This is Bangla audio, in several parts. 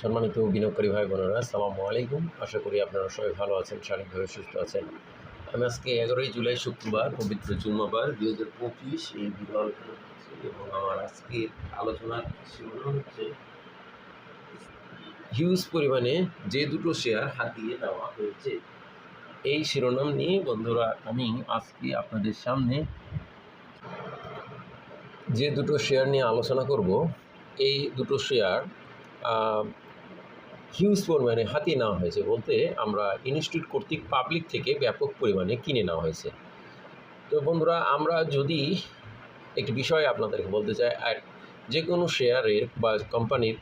সম্মানিত বিনিয়োগকারী ভাই বোনেরা আসসালামু আলাইকুম। আশা করি আপনারা সবাই ভালো আছেন, শারীরিকভাবে সুস্থ আছেন। আমি আজকে এগারোই জুলাই শুক্রবার, পবিত্র জুম্মাবার, দুই হাজার পঁচিশ এই বিরল এবং আমার আজকের আলোচনার শিরোনাম হচ্ছে, হিউজ পরিমাণে যে দুটো শেয়ার হাতিয়ে নেওয়া হয়েছে। এই শিরোনাম নিয়ে বন্ধুরা, আমি আজকে আপনাদের সামনে যে দুটো শেয়ার নিয়ে আলোচনা করব এই দুটো শেয়ার হিউজ পরিমাণে হাতিয়ে নেওয়া হয়েছে বলতে আমরা ইনস্টিটিউট কর্তৃক পাবলিক থেকে ব্যাপক পরিমাণে কিনে নেওয়া হয়েছে। তো বন্ধুরা, আমরা যদি একটি বিষয় আপনাদেরকে বলতে চাই, আর যে কোনো শেয়ারের বা কোম্পানির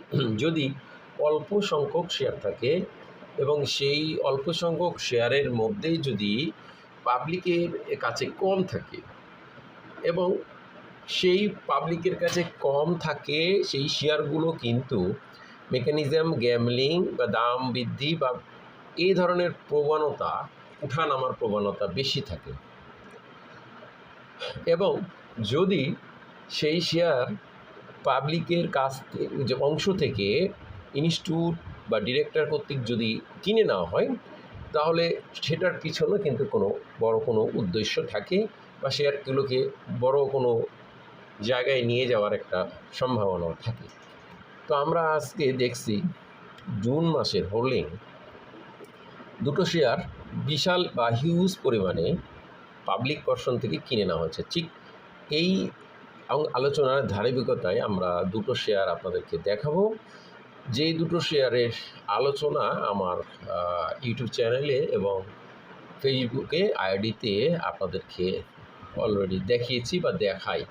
যদি অল্প সংখ্যক শেয়ার থাকে এবং সেই অল্প সংখ্যক শেয়ারের মধ্যেই যদি পাবলিকের কাছে কম থাকে এবং সেই পাবলিকের কাছে কম থাকে, সেই শেয়ারগুলো কিন্তু মেকানিজম গ্যামলিং বা দাম বৃদ্ধি বা এই ধরনের প্রবণতা উঠানামার প্রবণতা বেশি থাকে। এবং যদি সেই শেয়ার পাবলিকের কাছ যে অংশ থেকে ইনস্টিটিউট বা ডিরেক্টর কর্তৃক যদি কিনে নেওয়া হয়, তাহলে সেটার পিছনে কিন্তু কোনো বড় কোনো উদ্দেশ্য থাকে বা শেয়ারগুলোকে বড় কোনো জায়গায় নিয়ে যাওয়ার একটা সম্ভাবনাও থাকে। তো আমরা আজকে দেখছি জুন মাসের হোল্ডিং, দুটো শেয়ার বিশাল বা হিউজ পরিমাণে পাবলিক পার্সন থেকে কিনে নেওয়া হয়েছে। ঠিক এই আলোচনার ধারাবাহিকতায় আমরা দুটো শেয়ার আপনাদেরকে দেখাবো। যেই দুটো শেয়ারের আলোচনা আমার ইউটিউব চ্যানেলে এবং ফেসবুকে, আইডিতে আপনাদেরকে অলরেডি দেখিয়েছি বা দেখাই।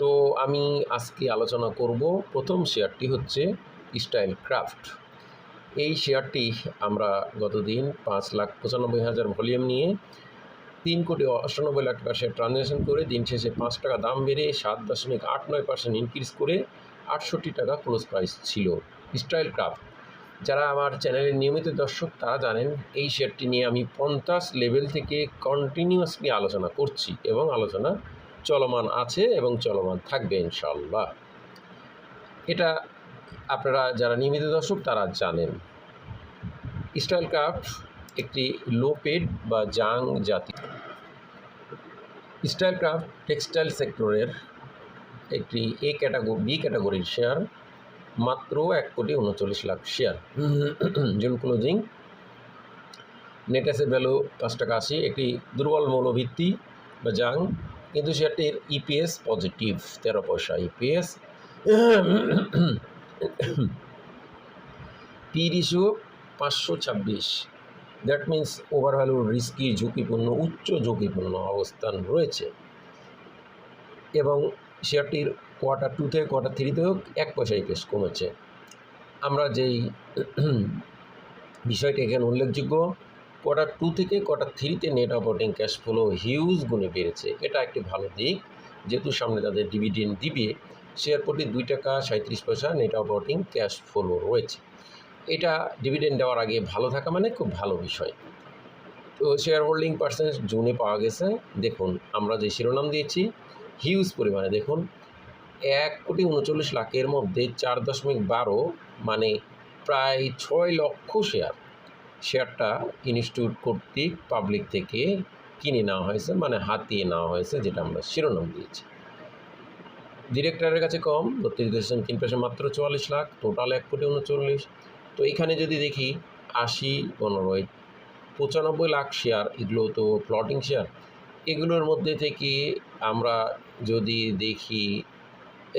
তো আমি আজকে আলোচনা করব প্রথম শেয়ারটি হচ্ছে স্টাইল ক্রাফট। এই শেয়ারটি আমরা গতদিন পাঁচ লাখ পঁচানব্বই হাজার ভলিউম নিয়ে তিন কোটি অষ্টানব্বই লাখ টাকা শেয়ার ট্রানজ্যাকশন করে দিন শেষে পাঁচ টাকা দাম বেড়ে সাত দশমিক আট নয় পার্সেন্ট ইনক্রিজ করে আটষট্টি টাকা ক্লোজ প্রাইস ছিল স্টাইল ক্রাফট। যারা আমার চ্যানেলের নিয়মিত দর্শক, তারা জানেন এই শেয়ারটি নিয়ে আমি পঞ্চাশ লেভেল থেকে কন্টিনিউয়াসলি আলোচনা করছি এবং আলোচনা চলমান আছে এবং চলমান থাকবে ইনশাল্লাহ এটা আপনারা যারা নিয়মিত দর্শক, তারা জানেন। স্টাইল ক্রাফট একটি লো পেড বা জাং জাতি। স্টাইল ক্রাফট টেক্সটাইল সেক্টরের একটি এ ক্যাটাগরি বি ক্যাটাগরির শেয়ার, মাত্র এক কোটি উনচল্লিশ lakh share. June closing, net asset value পাঁচ টাকা আশি, একটি দুর্বল মৌলভিত্তি বা জাং কিন্তু শেয়ারটির ইপিএস পজিটিভ তেরো পয়সা ইপিএস পি রিসিও পাঁচশো ছাব্বিশ। That means over value risky ঝুঁকিপূর্ণ, উচ্চ ঝুঁকিপূর্ণ অবস্থান রয়েছে। এবং শেয়ারটির কোয়ার্টার টু থেকে কোয়ার্টার থ্রিতেও এক পয়সা ইপিএস কমেছে। আমরা যেই বিষয়টি এখানে উল্লেখযোগ্য কোয়ার্টার টু থেকে কোয়ার্টার থ্রিতে net operating cash flow huge গুণে বেড়েছে। এটা একটি ভালো দিক। যেহেতু সামনে তাদের ডিভিডেন্ড দিবে শেয়ার প্রতি দুই টাকা সাঁত্রিশ পয়সা নেট অপারেটিং ক্যাশ ফ্লো রয়েছে। এটা ডিভিডেন্ড দেওয়ার আগে ভালো থাকা মানে খুব ভালো বিষয়। তো শেয়ার হোল্ডিং পার্সেন্টেজ জুনে পাওয়া গেছে। দেখুন, আমরা যে শিরোনাম দিয়েছি হিউজ পরিমাণে দেখুন, এক কোটি উনচল্লিশ লাখের মধ্যে চার দশমিক বারো মানে প্রায় ছয় লক্ষ শেয়ার শেয়ারটা ইনস্টিটিউট কর্তৃক পাবলিক থেকে কিনে নেওয়া হয়েছে মানে হাতিয়ে নেওয়া হয়েছে, যেটা আমরা শিরোনাম দিয়েছি। ডিরেক্টরের কাছে কম, বত্রিশ দশমিক তিন পার্সেন্ট মাত্র চুয়াল্লিশ লাখ টোটাল এক কোটি উনচল্লিশ। তো এখানে যদি দেখি, আশি, পনেরো পঁচানব্বই লাখ শেয়ার, এগুলো তো প্লটিং শেয়ার। এগুলোর মধ্যে থেকে আমরা যদি দেখি,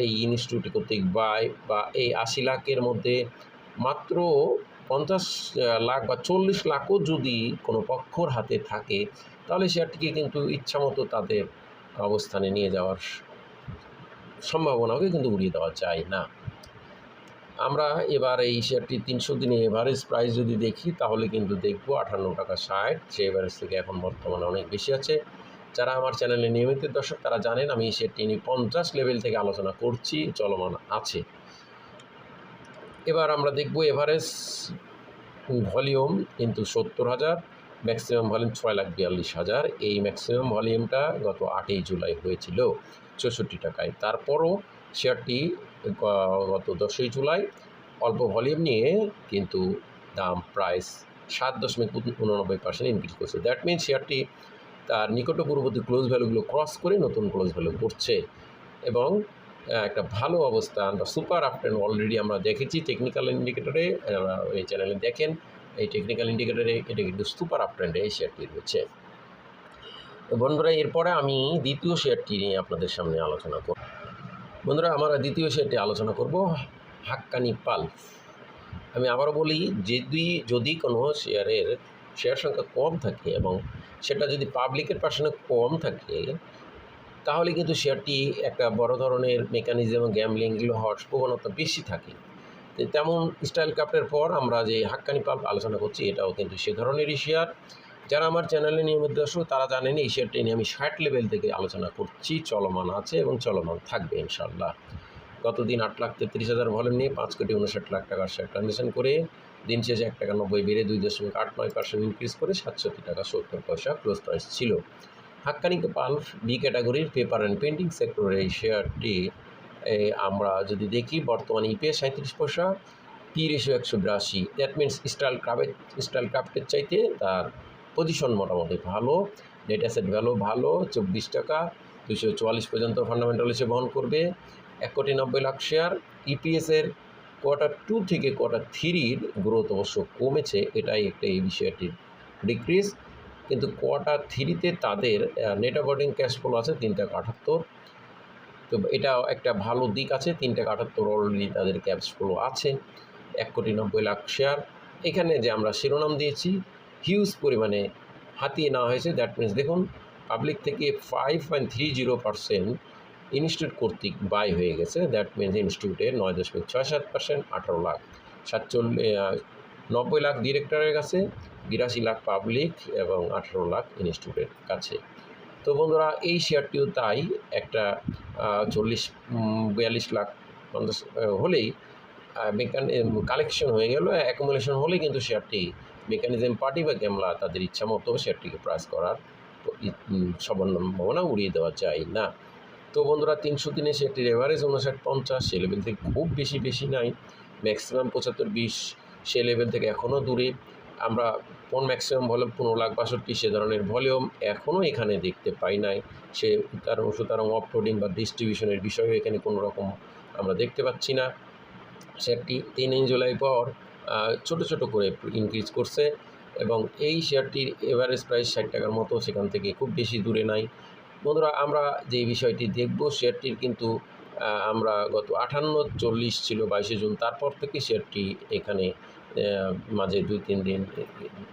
এই ইনস্টিটিউট কর্তৃক বাই বা এই আশি লাখের মধ্যে মাত্র পঞ্চাশ লাখ বা চল্লিশ লাখও যদি কোনো পক্ষর হাতে থাকে, তাহলে শেয়ারটিকে কিন্তু ইচ্ছামতো তাদের অবস্থানে নিয়ে যাওয়ার সম্ভাবনাকে কিন্তু উড়িয়ে দেওয়া যায় না। আমরা এবার এই শেয়ারটি তিনশো দিনে এভারেজ প্রাইস যদি দেখি, তাহলে কিন্তু দেখব আঠান্ন টাকা ষাট সে এভারেজ থেকে এখন বর্তমানে অনেক বেশি আছে। যারা আমার চ্যানেলে নিয়মিত দর্শক, তারা জানেন আমি এই শেয়ারটি নিয়ে পঞ্চাশ লেভেল থেকে আলোচনা করছি, চলমান আছে। এবার আমরা দেখব এভারেজ ভলিউম কিন্তু সত্তর হাজার ম্যাক্সিমাম ভলিউম ছয় লাখ বিয়াল্লিশ হাজার। এই ম্যাক্সিমাম ভলিউমটা গত আটই জুলাই হয়েছিল চৌষট্টি টাকায়। তারপরও শেয়ারটি গত দশই জুলাই অল্প ভলিউম নিয়ে কিন্তু দাম প্রাইস সাত দশমিক উন- উননব্বই পার্সেন্ট ইনক্রিজ করছে। দ্যাট মিন শেয়ারটি তার নিকট পূর্ববর্তী ক্লোজ ভ্যালুগুলো ক্রস করে নতুন ক্লোজ ভ্যালু করছে এবং একটা ভালো অবস্থান বা সুপার আপট্রেন্ড অলরেডি আমরা দেখেছি টেকনিক্যাল ইন্ডিকেটরে এই চ্যানেলে দেখেন, এই টেকনিক্যাল ইন্ডিকেটরে এটা কিন্তু সুপার আপট্রেন্ডে এই শেয়ারটি রয়েছে। বন্ধুরা, এরপরে আমি দ্বিতীয় শেয়ারটি নিয়ে আপনাদের সামনে আলোচনা করব। বন্ধুরা, আমরা দ্বিতীয় শেয়ারটি আলোচনা করব, হাক্কানি পাল্প আমি আবারও বলি, যদি যদি কোনো শেয়ারের শেয়ার সংখ্যা কম থাকে এবং সেটা যদি পাবলিকের পার্সেন্টে কম থাকে তাহলে কিন্তু শেয়ারটি একটা বড় ধরনের মেকানিজম গ্যামলিং এগুলো হওয়ার প্রবণতা বেশি থাকে। তেমন স্টাইল কাপের পর আমরা যে হাক্কানি পাল্প আলোচনা করছি, এটাও কিন্তু সে ধরনেরই শেয়ার যারা আমার চ্যানেলে নিয়মিত দর্শক তারা জানেন এই শেয়ারটি নিয়ে আমি ষাট লেভেল থেকে আলোচনা করছি। চলমান আছে এবং চলমান থাকবে ইনশাল্লাহ গতদিন আট লাখ তেত্রিশ হাজার ভলিউম নিয়ে পাঁচ কোটি উনষাট লাখ টাকার শেয়ার ট্রানজেকশন করে, দিন শেষে এক টাকা নব্বই বেড়ে দুই দশমিক আট নয় পার্সেন্ট ইনক্রিজ করে সাতষট্টি টাকা সত্তর পয়সা ক্লোজ প্রাইস ছিল। হাক্কানি পাল্প বি ক্যাটাগরির পেপার অ্যান্ড পেন্টিং সেক্টরের এই শেয়ারটি আমরা যদি দেখি, বর্তমানে ইপিএ সাঁত্রিশ পয়সা পি একশো বিরাশি। দ্যাট মিনস স্টাইল ক্রাফের স্টাইল ক্রাফটের চাইতে তার পজিশন মোটামুটি ভালো নেট অ্যাসেট ভ্যালু ভালো, চব্বিশ টাকা দুশো চুয়াল্লিশ পর্যন্ত ফান্ডামেন্টাল হিসেবে বহন করবে। এক কোটি নব্বই লাখ শেয়ার ইপিএসের কোয়ার্টার টু থেকে কোয়ার্টার থ্রির গ্রোথ অবশ্য কমেছে, এটাই একটা এই বিষয়টির ডিক্রিজ কিন্তু কোয়ার্টার থ্রিতে তাদের নেট অপারেটিং ক্যাশ ফ্লো আছে তিন টাকা আটাত্তর তো এটা একটা ভালো দিক আছে তিন টাকা আটাত্তর অলরেডি তাদের ক্যাশ ফ্লো আছে, এক কোটি নব্বই লাখ শেয়ার এখানে যে আমরা শিরোনাম দিয়েছি হিউজ পরিমাণে হাতিয়ে নেওয়া হয়েছে দ্যাট মিনস দেখুন পাবলিক থেকে five point three zero percent institute কর্তৃক বাই হয়ে গেছে দ্যাট মিনস ইনস্টিটিউটের নয় দশমিক ছয় সাত পার্সেন্ট আঠারো লাখ সাতচল্লিশ নব্বই লাখ ডিরেক্টরের কাছে বিরাশি লাখ পাবলিক এবং আঠারো লাখ ইনস্টিটিউটের কাছে। তো বন্ধুরা, এই শেয়ারটিও তাই একটা চল্লিশ বিয়াল্লিশ লাখ পঞ্চাশ হলেই মেকান কালেকশন হয়ে গেল অ্যাকুমুলেশন হলেই কিন্তু শেয়ারটি মেকানিজম পার্টি বা গ্যামলা তাদের ইচ্ছা মতো শেয়ারটিকে প্রাইস করার সম্ভাবনা উড়িয়ে দেওয়া যায় না। তো বন্ধুরা, তিনশো দিনে শেয়ারটির এভারেজ উনষাট পঞ্চাশ সে লেভেল থেকে খুব বেশি বেশি নাই। ম্যাক্সিমাম পঁচাত্তর, বিশ, সে লেভেল থেকে এখনও দূরে। আমরা কোন ম্যাক্সিমাম ভলিউম পনেরো লাখ বাষট্টি সে ধরনের ভলিউম এখনও এখানে দেখতে পাই নাই। সে তারং সুতরাং অফলোডিং বা ডিস্ট্রিবিউশনের বিষয়ে এখানে কোনো রকম আমরা দেখতে পাচ্ছি না। শেয়ারটি তিন জুলাই পর ছোট ছোট করে ইনক্রিজ করছে এবং এই শেয়ারটির এভারেজ প্রাইস ষাট টাকার মতো সেখান থেকে খুব বেশি দূরে নাই। বন্ধুরা, আমরা যে বিষয়টি দেখব শেয়ারটির কিন্তু আমরা গত আটান্ন চল্লিশ ছিল বাইশে জুন, তারপর থেকে শেয়ারটি এখানে মাঝে দুই, তিন দিন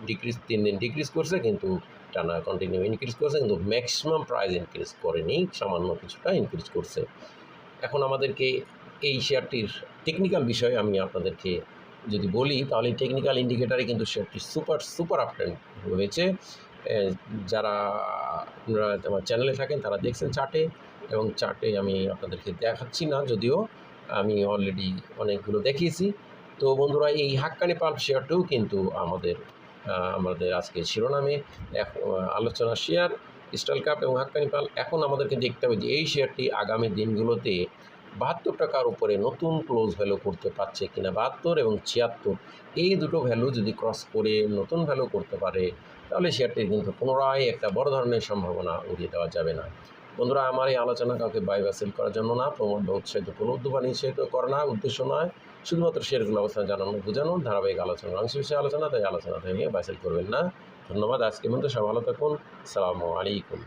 ডিক্রিজ তিন দিন ডিক্রিজ করছে, কিন্তু টানা কন্টিনিউ ইনক্রিজ করছে, কিন্তু ম্যাক্সিমাম প্রাইস ইনক্রিজ করেনি, সামান্য কিছুটা ইনক্রিজ করছে। এখন আমাদেরকে এই শেয়ারটির টেকনিক্যাল বিষয়ে আমি আপনাদেরকে যদি বলি, তাহলে টেকনিক্যাল ইন্ডিকেটারে কিন্তু শেয়ারটি সুপার সুপার আপট্রেন্ড হয়েছে। যারা, আপনারা আমার চ্যানেলে থাকেন, তারা দেখছেন চার্টে এবং চার্টে আমি আপনাদেরকে দেখাচ্ছি না, যদিও আমি অলরেডি অনেকগুলো দেখিয়েছি। তো বন্ধুরা, এই হাক্কানি পাল্প শেয়ারটিও কিন্তু আমাদের আমাদের আজকে শিরোনামে আলোচনা শেয়ার স্টাইল কাপ এবং হাক্কানি পাল এখন আমাদেরকে দেখতে হবে যে এই শেয়ারটি আগামী দিনগুলোতে বাহাত্তর টাকার উপরে নতুন ক্লোজ ভ্যালু করতে পারছে কিনা বাহাত্তর এবং ছিয়াত্তর। এই দুটো ভ্যালু যদি ক্রস করে নতুন ভ্যালু করতে পারে, তাহলে শেয়ারটির কিন্তু পুনরায় একটা বড় ধরনের সম্ভাবনা উড়িয়ে দেওয়া যাবে না। বন্ধুরা, আমার এই আলোচনা কাউকে বাই করার জন্য না, প্রমোদ বা উৎসাহিত প্রলব্ধ বা নিঃসাহিত করা না, উদ্দেশ্য নয়। শুধুমাত্র শেয়ারগুলো অবস্থান জানানো, বোঝানো, ধারাবাহিক আলোচনা অংশ বিষয়ে আলোচনা, তাই আলোচনা থেকে বাইসেল করবেন না। ধন্যবাদ আজকে মধ্যে সব ভালো থাকুন। সালামু আলাইকুম।